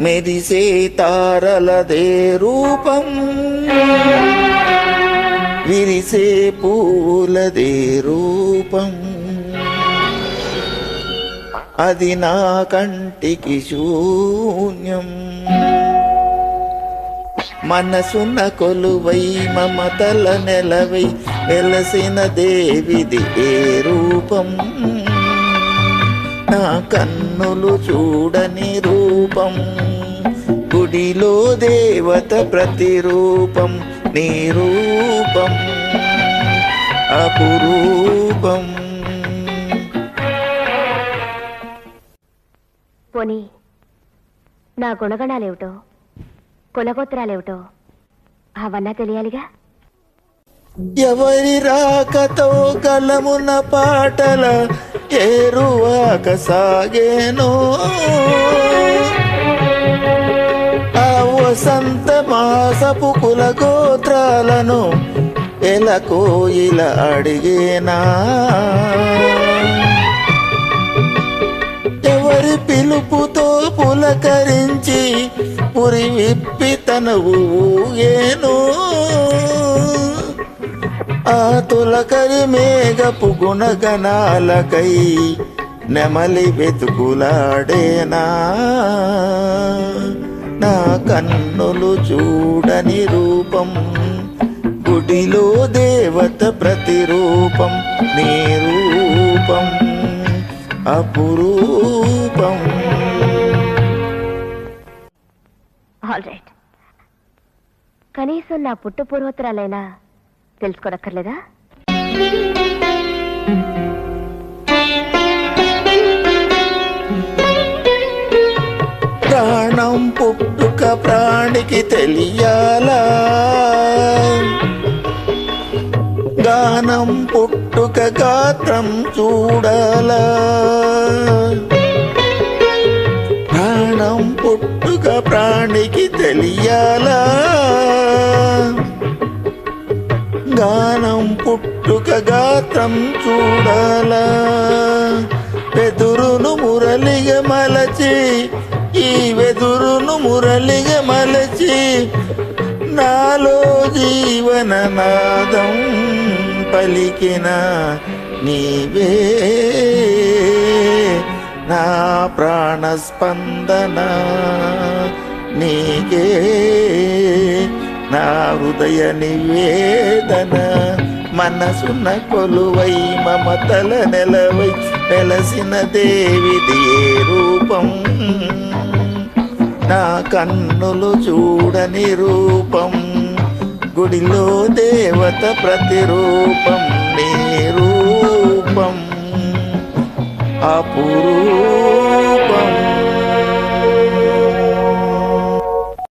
మెరిసే తారలదే రూపం. విరిసే పూలదే రూపం. అది నా కంటికి శూన్యం. మనసున్న కొలువై మమతల నెలవై వెలసిన దేవిది ఏ రూపం? నా కన్నులు చూడని రూపం. గుడిలో దేవత ప్రతిరూపం నీ రూపం అపురూపం. పోనీ నా గుణగణాలేమిటో కులగోత్రాలేమిటో అవన్నా తెలియాలిగా? ఎవరి రాకతో కలమున పాటల ఏరువాక సాగేనో? వసంత మాసపు కుల గోత్రాలను ఎలకో ఇలా అడిగేనా? ఎవరి పిలుపుతో పులకరించి పురి విప్పి తన ఊగేను? ఆ తులకరి మేఘపు గుణగణాలకై నెమలి వెతుకులాడేనా? నా కన్నులు చూడని రూపం గుడిలో దేవత ప్రతిరూపం నీ రూపం అపురూపం. ఆల్ రైట్ కనీసం నా పుట్టు పూర్వోత్తరాలైనా తెలుసుకోనక్కర్లేదా? ప్రాణికి తెలియాలా? గానం పుట్టుక గాత్రం చూడాలా? ప్రాణం పుట్టుక ప్రాణికి తెలియాలా? గానం పుట్టుక గాత్రం చూడాలా? వెదురును మురళిగ మలచి ఈ వెదురును మురళిగ మలచి నాలో జీవన నాదం పలికిన నీవే. నా ప్రాణస్పందన నీకే. నా హృదయ నివేదన మనసున కొలువై మమతల నెలవై వెలసిన దేవిది ఏ రూపం? కన్నులు చూడని రూపం గుడిలో దేవత ప్రతిరూపం నీ రూపం. అపురూ